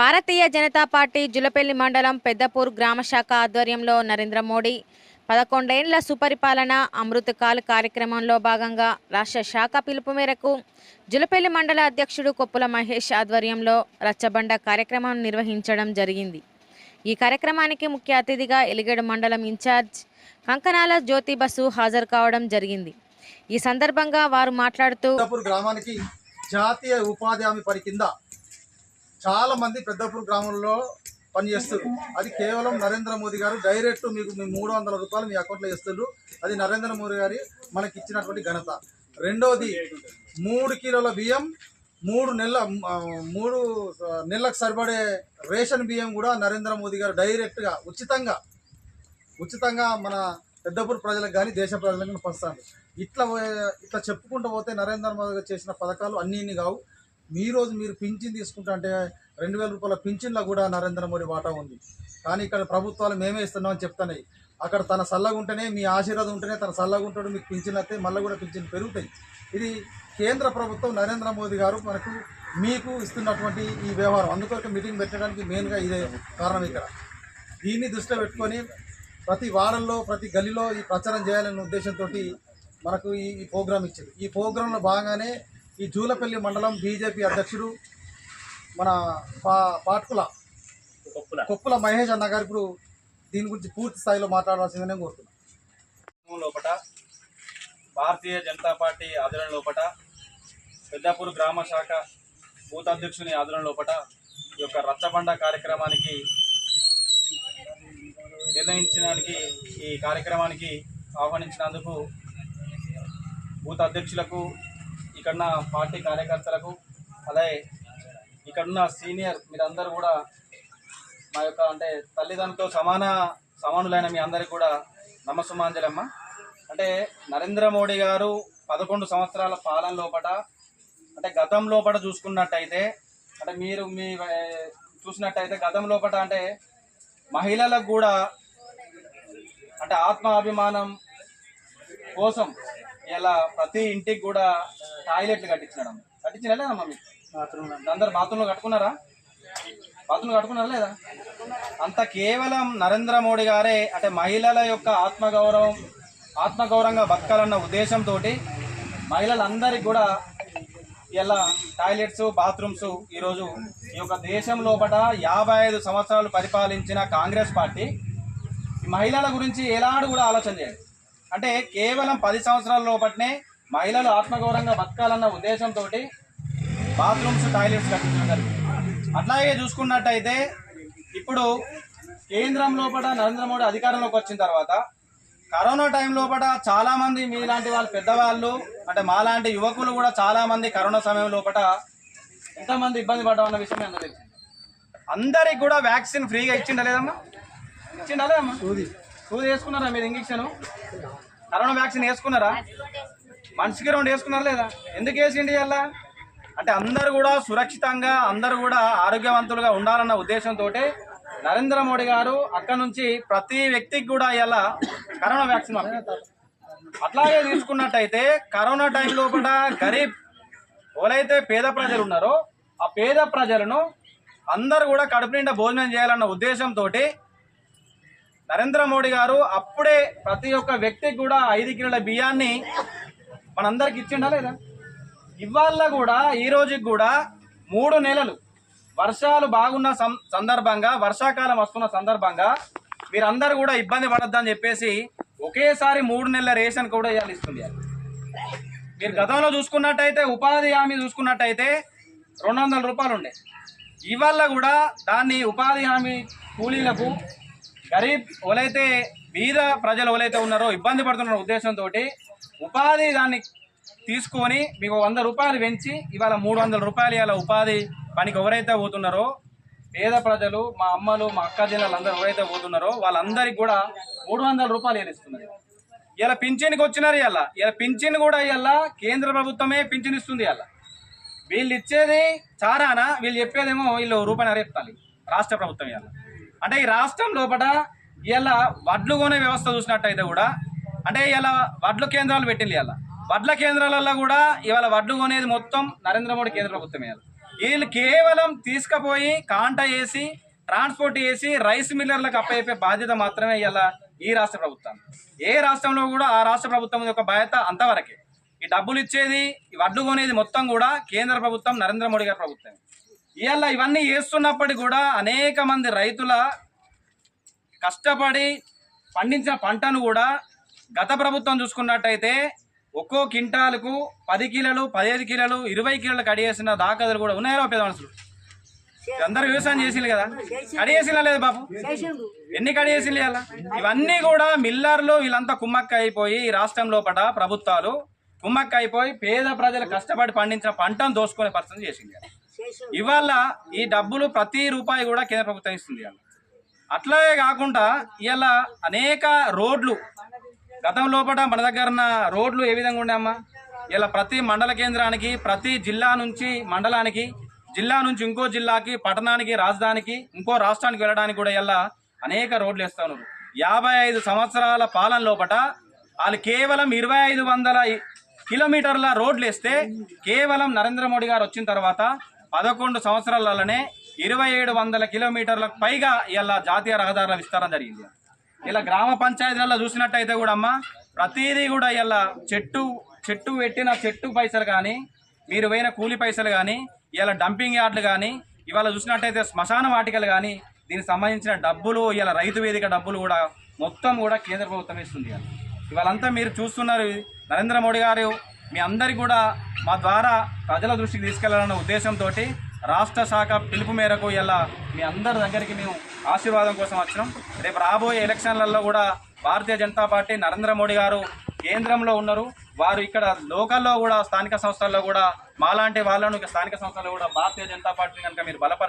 భారతీయ Janata party Julapalli మండలం పెద్దపూర్ గ్రామ శాఖ ఆధ్వర్యంలో నరేంద్ర మోడీ పదకొండేండ్ల సుపరిపాలన అమృతకాల్ కార్యక్రమంలో భాగంగా రాష్ట్ర శాఖ పిలుపు మేరకు జులపల్లి మండల అధ్యక్షుడు కొప్పుల మహేష్ ఆధ్వర్యంలో రచ్చబండ కార్యక్రమం నిర్వహించడం జరిగింది. ఈ కార్యక్రమానికి ముఖ్య అతిథిగా ఎలిగేడు మండలం ఇన్ఛార్జ్ కంకనాల జ్యోతి బసు హాజరు కావడం జరిగింది. ఈ సందర్భంగా వారు మాట్లాడుతూ గ్రామానికి జాతీయ ఉపాధి హామీ పని కింద చాలా మంది పెద్దపూర్ గ్రామంలో పనిచేస్తారు. అది కేవలం నరేంద్ర మోదీ గారు డైరెక్ట్ మీకు మీ మూడు వందల రూపాయలు మీ అకౌంట్లో ఇస్తారు. అది నరేంద్ర మోదీ గారి మనకి ఇచ్చినటువంటి ఘనత. రెండోది మూడు కిలోల బియ్యం మూడు నెలల మూడు నెలలకు సరిపడే రేషన్ బియ్యం కూడా నరేంద్ర మోదీ గారు డైరెక్ట్గా ఉచితంగా ఉచితంగా మన పెద్దపూర్ ప్రజలకు కానీ దేశ ప్రజలకు కానీ ఇట్లా ఇట్లా చెప్పుకుంటూ పోతే నరేంద్ర మోదీ గారు చేసిన పథకాలు అన్నీ కావు. మీ రోజు మీరు పింఛన్ తీసుకుంటా అంటే రెండు వేల రూపాయల పింఛన్లో కూడా నరేంద్ర మోడీ వాటా ఉంది. కానీ ఇక్కడ ప్రభుత్వాలు మేమే ఇస్తున్నాం అని చెప్తున్నాయి అక్కడ తన సల్లగా ఉంటేనే మీ ఆశీర్వాదం ఉంటేనే తన సల్లగా ఉంటాడు మీకు పింఛన్ వస్తే మళ్ళీ కూడా పింఛన్ పెరుగుతాయి. ఇది కేంద్ర ప్రభుత్వం నరేంద్ర మోదీ గారు మనకు మీకు ఇస్తున్నటువంటి ఈ వ్యవహారం. అందుకొరకు మీటింగ్ పెట్టడానికి మెయిన్గా ఇదే కారణం ఇక్కడ. దీన్ని దృష్టిలో పెట్టుకొని ప్రతి వారంలో ప్రతి గల్లీలో ఈ ప్రచారం చేయాలనే ఉద్దేశంతో మనకు ఈ ఈ ప్రోగ్రాం ఇచ్చింది. ఈ ప్రోగ్రాంలో భాగంగానే ఈ జూలపల్లి మండలం బీజేపీ అధ్యక్షుడు మన పా పాట్కుల కొప్పుల. మహేష్ అన్న గారు ఇప్పుడు దీని గురించి పూర్తి స్థాయిలో మాట్లాడాల్సిందనే కోరుతున్నాను. లోపట భారతీయ జనతా పార్టీ ఆధ్వర్యం లోపట పెద్దాపూర్ గ్రామ శాఖ బూత్ అధ్యక్షుని ఆధ్వర్యం లోపట ఈ యొక్క రచ్చబండ కార్యక్రమానికి నిర్ణయించడానికి ఈ కార్యక్రమానికి ఆహ్వానించినందుకు బూత్ అధ్యక్షులకు ఇక్కడున్న పార్టీ కార్యకర్తలకు అలాగే ఇక్కడున్న సీనియర్ మీరందరూ కూడా మా యొక్క అంటే తల్లిదండ్రులతో సమాన సమానులైన మీ అందరికి కూడా నమస్సుమాంజలమ్మ. అంటే నరేంద్ర మోడీ గారు పదకొండు సంవత్సరాల పాలన లోపట అంటే గతం లోపల చూసుకున్నట్టయితే అంటే మీరు మీ చూసినట్టయితే గతం లోపల అంటే మహిళలకు కూడా అంటే ఆత్మాభిమానం కోసం ఇలా ప్రతి ఇంటికి కూడా టాయిలెట్లు కట్టించడం కట్టించిన లేదమ్మా మీకు? అందరు బాత్రూంలో కట్టుకున్నారా? బాత్రూంలో కట్టుకున్నారా లేదా? అంత కేవలం నరేంద్ర మోడీ గారే అంటే మహిళల యొక్క ఆత్మగౌరవం ఆత్మగౌరవంగా బతకాలన్న ఉద్దేశంతో మహిళలందరికీ కూడా ఇలా టాయిలెట్స్ బాత్రూమ్స్ ఈరోజు ఈ యొక్క దేశం లోపల యాభై ఐదు సంవత్సరాలు పరిపాలించిన కాంగ్రెస్ పార్టీ. మహిళల గురించి ఎలాంటి కూడా ఆలోచన చేయాలి. అంటే కేవలం పది సంవత్సరాల లోపట్నే మహిళలు ఆత్మగౌరవంగా బతకాలన్న ఉద్దేశంతో బాత్రూమ్స్ టాయిలెట్స్ కట్టించడం జరిగింది. అట్లాగే చూసుకున్నట్టయితే ఇప్పుడు కేంద్రం లోపల నరేంద్ర మోడీ అధికారంలోకి వచ్చిన తర్వాత కరోనా టైం లోపల చాలామంది మీలాంటి వాళ్ళు పెద్దవాళ్ళు అంటే మాలాంటి యువకులు కూడా చాలామంది కరోనా సమయం లోపల ఎంతమంది ఇబ్బంది పడ్డామన్న విషయం మీ అందరికీ తెలిసింది. అందరికి కూడా వ్యాక్సిన్ ఫ్రీగా ఇచ్చిండా లేదమ్మా? ఇచ్చిండా లేదమ్మా? సూది వేసుకున్నారా మీరు ఇంజక్షన్? కరోనా వ్యాక్సిన్ వేసుకున్నారా? మనిషికి రెండు వేసుకున్నారా లేదా? ఎందుకు వేసిండి అలా అంటే అందరూ కూడా సురక్షితంగా అందరూ కూడా ఆరోగ్యవంతులుగా ఉండాలన్న ఉద్దేశంతో నరేంద్ర మోడీ గారు అక్కడ నుంచి ప్రతి వ్యక్తికి కూడా ఇలా కరోనా వ్యాక్సిన్ అట్లాగే తీసుకున్నట్టయితే కరోనా టైం లోపల గరీబ్ ఎవరైతే పేద ప్రజలు ఉన్నారో ఆ పేద ప్రజలను అందరు కూడా కడుపు నిండా భోజనం చేయాలన్న ఉద్దేశంతో నరేంద్ర మోడీ గారు అప్పుడే ప్రతి ఒక్క వ్యక్తికి కూడా ఐదు కిలోల బియ్యాన్ని మనందరికి ఇచ్చిండా లేదా? ఇవాళ కూడా ఈ రోజుకి కూడా మూడు నెలలు వర్షాలు బాగున్న సందర్భంగా వర్షాకాలం వస్తున్న సందర్భంగా మీరందరూ కూడా ఇబ్బంది పడొద్దని చెప్పేసి ఒకేసారి మూడు నెలల రేషన్ కూడా ఇవాళ ఇస్తుంది. మీరు గతంలో చూసుకున్నట్టయితే ఉపాధి హామీ చూసుకున్నట్టయితే రెండు వందల రూపాయలు ఉండే. ఇవాళ కూడా దాన్ని ఉపాధి హామీ కూలీలకు గరీబ్ ఎవరైతే బీద ప్రజలు ఎవరైతే ఉన్నారో ఇబ్బంది పడుతున్న ఉద్దేశంతో ఉపాధి దాన్ని తీసుకొని మీకు వంద రూపాయలు పెంచి ఇవాళ మూడు వందల రూపాయలు ఇవాళ ఉపాధి పనికి ఎవరైతే పోతున్నారో పేద ప్రజలు మా అమ్మలు మా అక్క జిల్లాలు అందరూ ఎవరైతే పోతున్నారో వాళ్ళందరికీ కూడా మూడు వందల రూపాయలు ఇస్తున్నారు. ఇలా పింఛన్కి వచ్చినారు ఇలా ఇలా పింఛన్ కూడా ఇలా కేంద్ర ప్రభుత్వమే పింఛన్ ఇస్తుంది ఇలా వీళ్ళు ఇచ్చేది చారానా? వీళ్ళు చెప్పేదేమో వీళ్ళు రూపాయి చెప్తారు. రాష్ట్ర ప్రభుత్వం ఇవాళ. అంటే ఈ రాష్ట్రం లోపల ఇలా వడ్లు కొనే వ్యవస్థ చూసినట్టయితే కూడా అంటే ఇలా వడ్లు కేంద్రాలు పెట్టింది ఇలా వడ్ల కేంద్రాలలో కూడా ఇవాళ వడ్లు కొనేది మొత్తం నరేంద్ర మోడీ కేంద్ర ప్రభుత్వం ఇవాళ. వీళ్ళు కేవలం తీసుకుపోయి కాంట వేసి ట్రాన్స్పోర్ట్ చేసి రైస్ మిల్లర్లకు అప్పయ్యే బాధ్యత మాత్రమే ఇలా ఈ రాష్ట్ర ప్రభుత్వం. ఏ రాష్ట్రంలో కూడా ఆ రాష్ట్ర ప్రభుత్వం యొక్క బాధ్యత అంతవరకే. ఈ డబ్బులు ఇచ్చేది ఈ వడ్లు కొనేది మొత్తం కూడా కేంద్ర ప్రభుత్వం నరేంద్ర మోడీ గారి ప్రభుత్వం ఇవాళ ఇవన్నీ చేస్తున్నప్పటికీ కూడా అనేక మంది రైతుల కష్టపడి పండించిన పంటను కూడా గత ప్రభుత్వం చూసుకున్నట్టయితే ఒక్కో కింటాలకు పది కిలోలు పదిహేను కిలోలు ఇరవై కిలోలు కడిగేసిన దాఖలు కూడా ఉన్నాయో పెద్ద మనుషులు. అందరూ వ్యవసాయం చేసింది కదా. కడిగేసినా లేదు బాబు? ఎన్ని కడిగేసింది అలా ఇవన్నీ కూడా మిల్లర్లు వీళ్ళంతా కుమ్మక్క అయిపోయి ఈ రాష్ట్రం లోపల ప్రభుత్వాలు కుమ్మక్క అయిపోయి పేద ప్రజలు కష్టపడి పండించిన పంటను దోసుకునే పరిస్థితి చేసింది ఇవాళ ఈ డబ్బులు ప్రతి రూపాయి కూడా కేంద్ర ప్రభుత్వం ఇస్తుంది అట్లాగే కాకుండా ఇవాళ అనేక రోడ్లు గతం లోపల మన దగ్గర ఉన్న రోడ్లు ఏ విధంగా ఉండేమ్మా ఇలా ప్రతి మండల కేంద్రానికి ప్రతి జిల్లా నుంచి మండలానికి జిల్లా నుంచి ఇంకో జిల్లాకి పట్టణానికి రాజధానికి ఇంకో రాష్ట్రానికి వెళ్ళడానికి కూడా ఇలా అనేక రోడ్లు వేస్తాను యాభై ఐదు సంవత్సరాల పాలన లోపట వాళ్ళు కేవలం ఇరవై ఐదు వందల కిలోమీటర్ల రోడ్లు వేస్తే కేవలం నరేంద్ర మోడీ గారు వచ్చిన తర్వాత పదకొండు సంవత్సరాలలోనే ఇరవై ఏడు వందల కిలోమీటర్లకు పైగా ఇలా జాతీయ రహదారుల విస్తరణ జరిగింది. ఇలా గ్రామ పంచాయతీలలో చూసినట్టయితే కూడా అమ్మ ప్రతిదీ కూడా ఇలా చెట్టు చెట్టు పెట్టిన చెట్టు పైసలు కానీ మీరు పోయిన కూలి పైసలు కానీ ఇలా డంపింగ్ యార్డ్లు కానీ ఇవాళ చూసినట్టయితే శ్మశాన వాటికలు కానీ దీనికి సంబంధించిన డబ్బులు ఇలా రైతు వేదిక డబ్బులు కూడా మొత్తం కూడా కేంద్ర ప్రభుత్వం ఇస్తుంది ఇవాళంతా మీరు చూస్తున్నారు నరేంద్ర మోడీ గారు మీ అందరికీ కూడా మా ద్వారా ప్రజల దృష్టికి తీసుకెళ్ళాలన్న ఉద్దేశంతో రాష్ట్ర శాఖ పిలుపు మేరకు ఇలా మీ అందరి దగ్గరికి మేము ఆశీర్వాదం కోసం వచ్చినాం. రేపు రాబోయే ఎలక్షన్లలో కూడా భారతీయ జనతా పార్టీ నరేంద్ర మోడీ గారు కేంద్రంలో ఉన్నారు. వారు ఇక్కడ లోకల్లో కూడా స్థానిక సంస్థల్లో కూడా మాలాంటి వాళ్ళను స్థానిక సంస్థల్లో కూడా భారతీయ జనతా పార్టీ కనుక మీరు బలపర